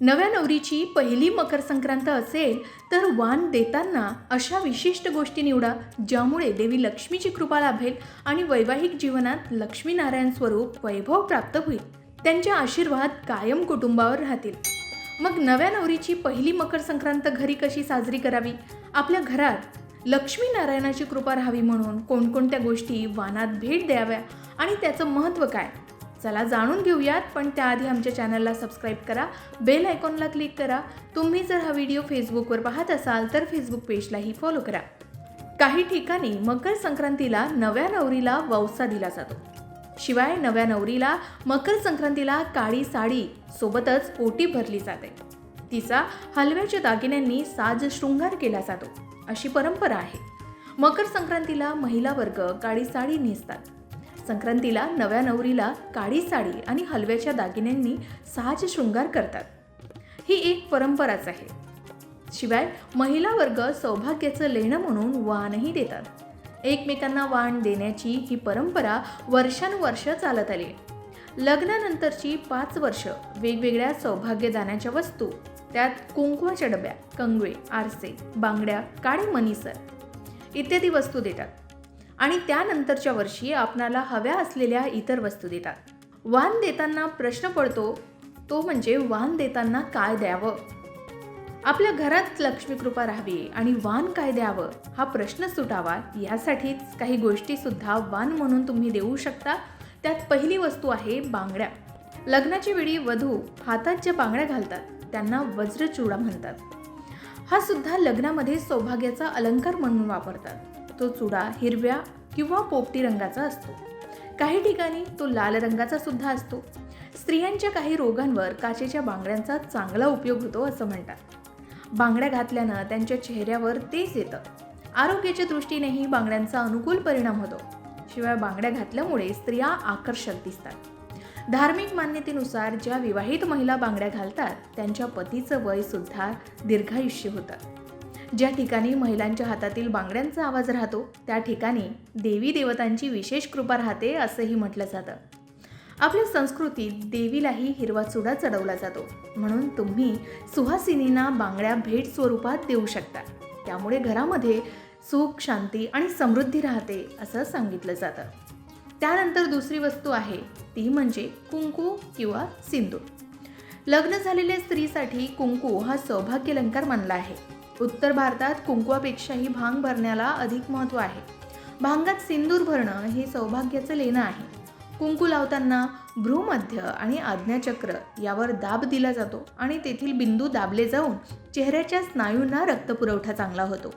नव्या नवरीची पहिली मकर संक्रांत असेल तर वाण देताना अशा विशिष्ट गोष्टी निवडा ज्यामुळे देवी लक्ष्मीची कृपा लाभेल आणि वैवाहिक जीवनात लक्ष्मीनारायण स्वरूप वैभव प्राप्त होईल. त्यांचे आशीर्वाद कायम कुटुंबावर राहतील. मग नव्या नवरीची पहिली मकर संक्रांत घरी कशी साजरी करावी? आपल्या घरात लक्ष्मीनारायणाची कृपा राहावी म्हणून कोणकोणत्या गोष्टी वानात भेट द्याव्या आणि त्याचं महत्त्व काय? चला जाणून घेऊयात पण त्याआधी आमच्या चॅनलला सबस्क्राईब करा बेल आयकॉनला क्लिक करा. तुम्ही जर हा व्हिडिओ फेसबुकवर पाहत असाल तर फेसबुक पेजलाही फॉलो करा. काही ठिकाणी मकर संक्रांतीला नव्या नवरीला वौसा दिला जातो. शिवाय नव्या नवरीला मकर संक्रांतीला काळी साडी सोबतच ओटी भरली जाते. तिचा हलव्याच्या दागिन्यांनी साज शृंगार केला जातो. अशी परंपरा आहे. मकर संक्रांतीला महिला वर्ग काळी साडी नेसतात. संक्रांतीला नव्या नवरीला काळी साडी आणि हलव्याच्या दागिन्यांनी साज शृंगार करतात. ही एक परंपराच आहे. शिवाय महिला वर्ग सौभाग्याचं लेणं म्हणून वाणही देतात. एकमेकांना वाण देण्याची ही परंपरा वर्षानुवर्ष चालत आली. लग्नानंतरची पाच वर्ष वेगवेगळ्या सौभाग्यदानाच्या वस्तू त्यात कुंकवाच्या डब्या कंगवे आरसे बांगड्या काळे मनीसर इत्यादी वस्तू देतात. आणि त्यानंतरच्या वर्षी आपणाला हव्या असलेल्या इतर वस्तू देतात. वाण देताना प्रश्न पडतो तो म्हणजे वाण देताना काय द्यावं? आपल्या घरात लक्ष्मीकृपा राहावी आणि वाण काय द्यावं हा प्रश्न सुटावा यासाठीच काही गोष्टी सुद्धा वाण म्हणून तुम्ही देऊ शकता. त्यात पहिली वस्तू आहे बांगड्या. लग्नाच्या वेळी वधू हातात ज्या बांगड्या घालतात त्यांना वज्रचूडा म्हणतात. हा सुद्धा लग्नामध्ये सौभाग्याचा अलंकार म्हणून वापरतात. तो चुडा हिरव्या किंवा पोपटी रंगाचा असतो. काही ठिकाणी तो लाल रंगाचा सुद्धा असतो. स्त्रियांच्या काही रोगांवर काचेच्या बांगड्यांचा चांगला उपयोग होतो असं म्हणतात. बांगड्या घातल्यानं त्यांच्या चेहऱ्यावर तेच येतं. आरोग्याच्या दृष्टीनेही बांगड्यांचा अनुकूल परिणाम होतो. शिवाय बांगड्या घातल्यामुळे स्त्रिया आकर्षक दिसतात. धार्मिक मान्यतेनुसार ज्या विवाहित महिला बांगड्या घालतात त्यांच्या पतीचं वय सुद्धा दीर्घायुष्य होतं. ज्या ठिकाणी महिलांच्या हातातील बांगड्यांचा आवाज राहतो त्या ठिकाणी देवी देवतांची विशेष कृपा राहते असंही म्हटलं जातं. आपल्या संस्कृतीत देवीलाही हिरवा चुडा चढवला जातो. म्हणून तुम्ही सुहासिनींना बांगड्या भेट स्वरूपात देऊ शकता. त्यामुळे घरामध्ये सुख शांती आणि समृद्धी राहते असं सांगितलं जातं. त्यानंतर दुसरी वस्तू आहे ती म्हणजे कुंकू किंवा सिंदूर. लग्न झालेल्या स्त्रीसाठी कुंकू हा सौभाग्य अलंकार मानला आहे. उत्तर भारतात कुंकवापेक्षाही भांग भरण्याला अधिक महत्त्व आहे. भांगात सिंदूर भरणं हे सौभाग्याचं लेणं आहे. कुंकू लावताना भ्रूमध्य आणि आज्ञाचक्र यावर दाब दिला जातो आणि तेथील बिंदू दाबले जाऊन चेहऱ्याच्या स्नायूंना रक्तपुरवठा चांगला होतो.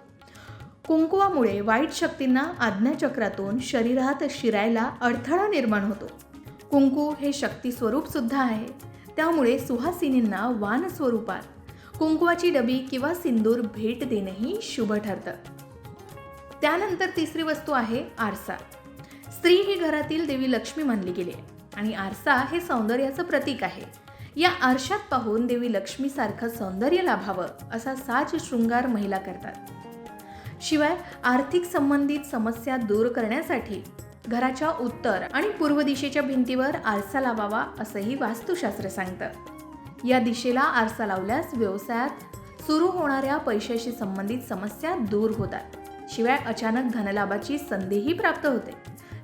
कुंकुवामुळे वाईट शक्तींना आज्ञाचक्रातून शरीरात शिरायला अडथळा निर्माण होतो. कुंकू हे शक्ती आहे. त्यामुळे सुहासिनींना वान स्वरूपात कुंकवाची डबी किंवा सिंदूर भेट देणंही शुभ ठरतं. त्यानंतर तिसरी वस्तू आहे आरसा. स्त्री ही घरातील देवी लक्ष्मी मानली गेली आहे आणि आरसा हे सौंदर्याचं प्रतीक आहे. या आरशात पाहून देवी लक्ष्मीसारखं सौंदर्य लाभावं असा साज शृंगार महिला करतात. शिवाय आर्थिक संबंधित समस्या दूर करण्यासाठी घराच्या उत्तर आणि पूर्व दिशेच्या भिंतीवर आरसा लावावा असंही वास्तुशास्त्र सांगतं. या दिशेला आरसा लावल्यास व्यवसायात सुरू होणाऱ्या पैशाशी संबंधित समस्या दूर होतात. शिवाय अचानक धनलाभाची संधीही प्राप्त होते.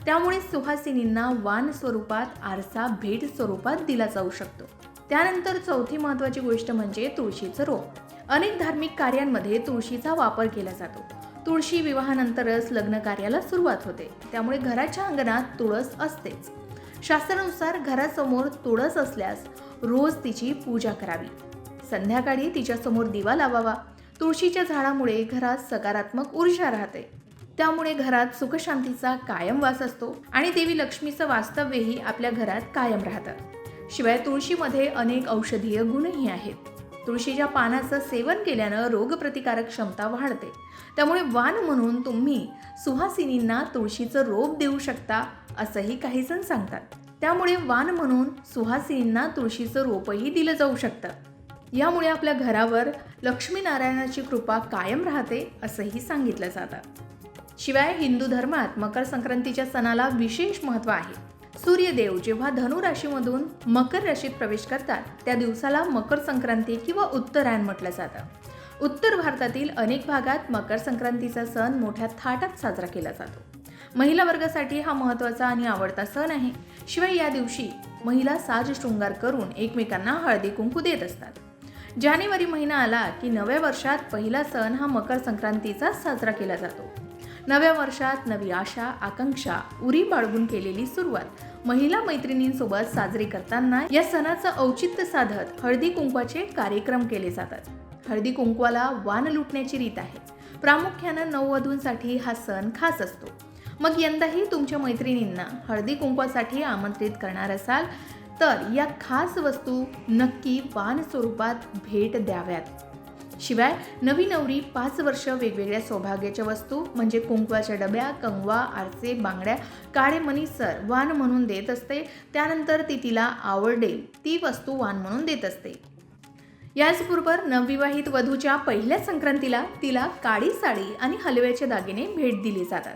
त्यामुळे सुहासिनींना वान स्वरूपात आरसा भेट स्वरूपात दिला जाऊ शकतो. त्यानंतर चौथी महत्त्वाची गोष्ट म्हणजे तुळशीचं रोप. अनेक धार्मिक कार्यांमध्ये तुळशीचा वापर केला जातो. तुळशी विवाहानंतरच लग्न कार्याला सुरुवात होते. त्यामुळे घराच्या अंगणात तुळस असतेच. शास्त्रानुसार घरासमोर तुळस असल्यास रोज तिची पूजा करावी. संध्याकाळी तिच्यासमोर दिवा लावावा. तुळशीच्या झाडामुळे घरात सकारात्मक ऊर्जा राहते. त्यामुळे घरात सुखशांतीचा कायम वास असतो आणि देवी लक्ष्मीचं वास्तव्यही आपल्या घरात कायम राहतं. शिवाय तुळशीमध्ये अनेक औषधीय गुणही आहेत. तुळशीच्या पानाचं सेवन केल्यानं रोगप्रतिकारक क्षमता वाढते. त्यामुळे वान म्हणून तुम्ही सुहासिनींना तुळशीचं रोप देऊ शकता असंही काही जण सांगतात. त्यामुळे वान म्हणून सुहासिनींना तुळशीचं रोपही दिलं जाऊ शकतं. यामुळे आपल्या घरावर लक्ष्मीनारायणाची कृपा कायम राहते असंही सांगितलं जातं. शिवाय हिंदू धर्मात मकर संक्रांतीच्या सणाला विशेष महत्त्व आहे. सूर्यदेव जेव्हा धनु राशीमधून मकर राशीत प्रवेश करतात त्या दिवसाला मकर संक्रांती किंवा उत्तरायण म्हटलं जातं. उत्तर भारतातील अनेक भागात मकर संक्रांतीचा सण मोठ्या थाटात साजरा केला जातो. महिला वर्गासाठी हा महत्त्वाचा आणि आवडता सण आहे. शिवाय या दिवशी महिला साज शृंगार करून एकमेकांना हळदी कुंकू देत असतात. जानेवारी महिना आला की नव्या वर्षात पहिला सण हा मकर संक्रांतीचा साजरा केला जातो. नव्या वर्षात नवी आशा आकांक्षा उरी बाळगून केलेली सुरुवात महिला मैत्रिणींसोबत साजरी करताना या सणाचं औचित्य साधत हळदी कुंकवाचे कार्यक्रम केले जातात. हळदी कुंकवाला वान लुटण्याची रीत आहे. प्रामुख्यानं नववधूंसाठी हा सण खास असतो. मग यंदाही तुमच्या मैत्रिणींना हळदी कुंकवासाठी आमंत्रित करणार असाल तर या खास वस्तू नक्की वान स्वरूपात भेट द्याव्यात. शिवाय नवी नवरी पाच वर्ष वेगवेगळ्या सौभाग्याच्या वस्तू म्हणजे कुंकवाच्या डब्या कंगवा आरसे बांगड्या काळे मनीसर वाण म्हणून देत असते. त्यानंतर ती तिला आवडेल ती वस्तू वाण म्हणून देत असते. याचबरोबर नवविवाहित वधूच्या पहिल्या संक्रांतीला तिला काळी साडी आणि हलव्याचे दागिने भेट दिले जातात.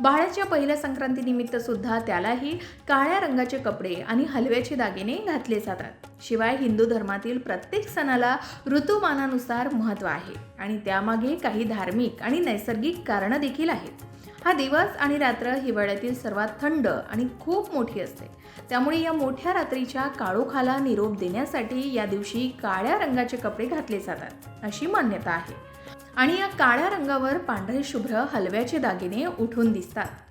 बाळाच्या पहिल्या संक्रांतीनिमित्त सुद्धा त्यालाही काळ्या रंगाचे कपडे आणि हलव्याचे दागिने घातले जातात. शिवाय हिंदू धर्मातील प्रत्येक सणाला ऋतुमानानुसार महत्त्व आहे आणि त्यामागे काही धार्मिक आणि नैसर्गिक कारणं देखील आहेत. हा दिवस आणि रात्र हिवाळ्यातील सर्वात थंड आणि खूप मोठी असते. त्यामुळे या मोठ्या रात्रीच्या काळोखाला निरोप देण्यासाठी या दिवशी काळ्या रंगाचे कपडे घातले जातात अशी मान्यता आहे. आणि या काळ्या रंगावर पांढरे शुभ्र हलव्याचे दागिने उठून दिसतात.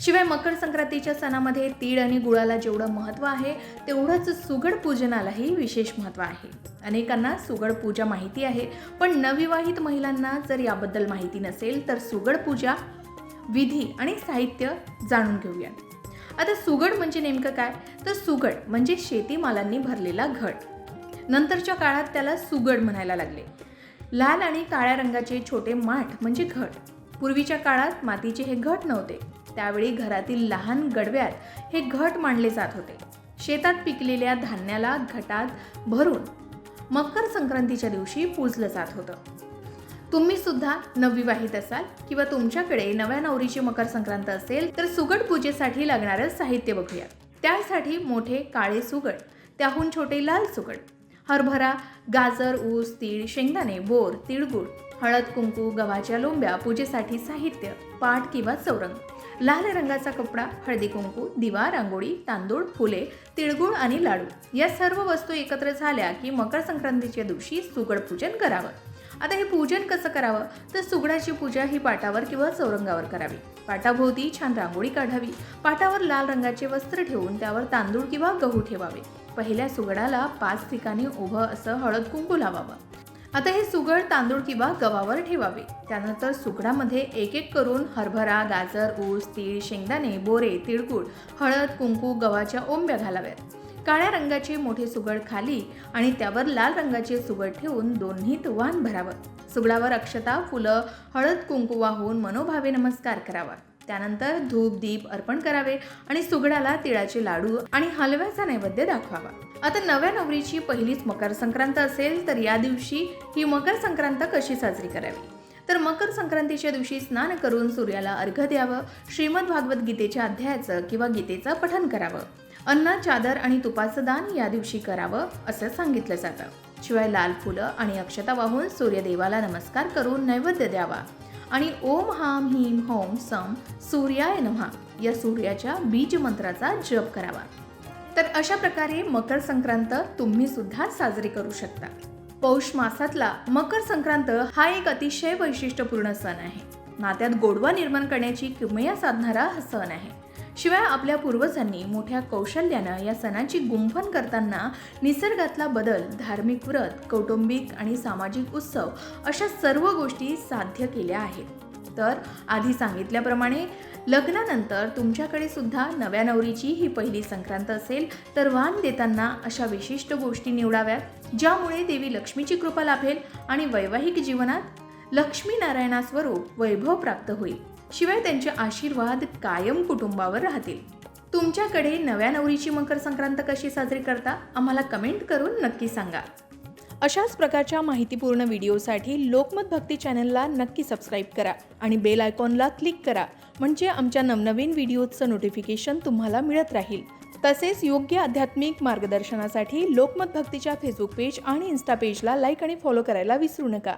शिवाय मकर संक्रांतीच्या सणामध्ये तीळ आणि गुळाला जेवढं महत्त्व आहे तेवढंच सुगड पूजनालाही विशेष महत्त्व आहे. अनेकांना सुगड पूजा माहिती आहे पण नवविवाहित महिलांना जर याबद्दल माहिती नसेल तर सुगड पूजा विधी आणि साहित्य जाणून घेऊया. आता सुगड म्हणजे नेमकं काय? तर सुगड म्हणजे शेतीमालांनी भरलेला घट नंतरच्या काळात त्याला सुगड म्हणायला लागले. लाल आणि काळ्या रंगाचे छोटे माठ म्हणजे घट पूर्वीच्या काळात मातीचे हे घट नव्हते. त्यावेळी घरातील लहान गडव्यात हे घट मांडले जात होते. शेतात पिकलेल्या धान्याला घटात भरून मकर संक्रांतीच्या दिवशी पूजलं जात होतं. तुम्ही सुद्धा नवविवाहित असाल किंवा तुमच्याकडे नव्या नवरीची मकर संक्रांत असेल तर सुगड पूजेसाठी लागणारं साहित्य बघूया त्यासाठी मोठे काळे सुगड त्याहून छोटे लाल सुगड हरभरा गाजर ऊस तीळ शेंगदाणे बोर तिळगुळ हळद कुंकू गव्हाच्या लोंब्या पूजेसाठी साहित्य पाट किंवा चौरंग. लाल रंगाचा कपडा हळदी कुंकू दिवा रांगोळी तांदूळ फुले तिळगुळ आणि लाडू. या सर्व वस्तू एकत्र झाल्या की मकर संक्रांतीच्या दिवशी सुगड पूजन करावं. आता हे पूजन कसं करावं? तर सुगडाची पूजा ही पाटावर किंवा चौरंगावर करावी. पाटाभोवती छान रांगोळी काढावी. पाटावर लाल रंगाचे वस्त्र ठेवून त्यावर तांदूळ किंवा गहू ठेवावे. पहिल्या सुगडाला पाच ठिकाणी उभं असं हळद कुंकू लावावं. आता हे सुगड तांदूळ किंवा गव्हावर ठेवावे. त्यानंतर सुगडामध्ये एक एक करून हरभरा गाजर ऊस तीळ शेंगदाणे बोरे तिळकूळ हळद कुंकू गव्हाच्या ओंब्या घालाव्यात. काळ्या रंगाचे मोठी सुगड खाली आणि त्यावर लाल रंगाचे सुगड ठेवून दोन्हीत वाण भरावं. सुगडावर अक्षता फुलं हळद कुंकू वाहून मनोभावे नमस्कार करावा. त्यानंतर धूप दीप अर्पण करावे आणि सुगडाला तिळाचे लाडू आणि हलव्याचा नैवेद्य दाखवावा. आता नव्या नवरीची पहिलीच मकर संक्रांत असेल तर या दिवशी ही मकर संक्रांत कशी साजरी करावी? तर मकर संक्रांतीच्या दिवशी स्नान करून सूर्याला अर्घ्य द्यावं श्रीमद भागवत गीतेच्या अध्यायाचं किंवा गीतेचं पठण करावं. अन्न चादर आणि तुपाचं दान या दिवशी करावं असं सांगितलं जातं. शिवाय लाल फुलं आणि अक्षता वाहून सूर्यदेवाला नमस्कार करून नैवेद्य द्यावा. आणि ओम हाम हिम होम सम सूर्याय नमहा या सूर्याच्या बीज मंत्राचा जप करावा. तर अशा प्रकारे मकर संक्रांत तुम्ही सुद्धा साजरी करू शकता. पौष मासातला मकर संक्रांत हा एक अतिशय वैशिष्ट्यपूर्ण सण आहे. नात्यात गोडवा निर्माण करण्याची किमया साधणारा हा सण आहे. शिवाय आपल्या पूर्वजांनी मोठ्या कौशल्यानं या सणाची गुंफण करताना निसर्गातला बदल धार्मिक व्रत कौटुंबिक आणि सामाजिक उत्सव अशा सर्व गोष्टी साध्य केल्या आहेत. तर आधी सांगितल्याप्रमाणे लग्नानंतर तुमच्याकडे सुद्धा नव्या नवरीची ही पहिली संक्रांत असेल तर वाण देताना अशा विशिष्ट गोष्टी निवडाव्यात ज्यामुळे देवी लक्ष्मीची कृपा लाभेल आणि वैवाहिक जीवनात लक्ष्मीनारायणा स्वरूप वैभव प्राप्त होईल. शिवाय त्यांचे आशीर्वाद कायम कुटुंबावर राहतील. तुमच्याकडे नव्या नवरीची मकर संक्रांत कशी साजरी करता आम्हाला कमेंट करून नक्की सांगा. अशाच प्रकारच्या माहितीपूर्ण व्हिडिओसाठी लोकमत भक्ती चॅनलला नक्की सबस्क्राईब करा आणि बेल आयकॉनला क्लिक करा म्हणजे आमच्या नवनवीन व्हिडिओजचं नोटिफिकेशन तुम्हाला मिळत राहील. तसेच योग्य आध्यात्मिक मार्गदर्शनासाठी लोकमत भक्तीच्या फेसबुक पेज आणि इन्स्टा पेजला लाईक आणि फॉलो करायला विसरू नका.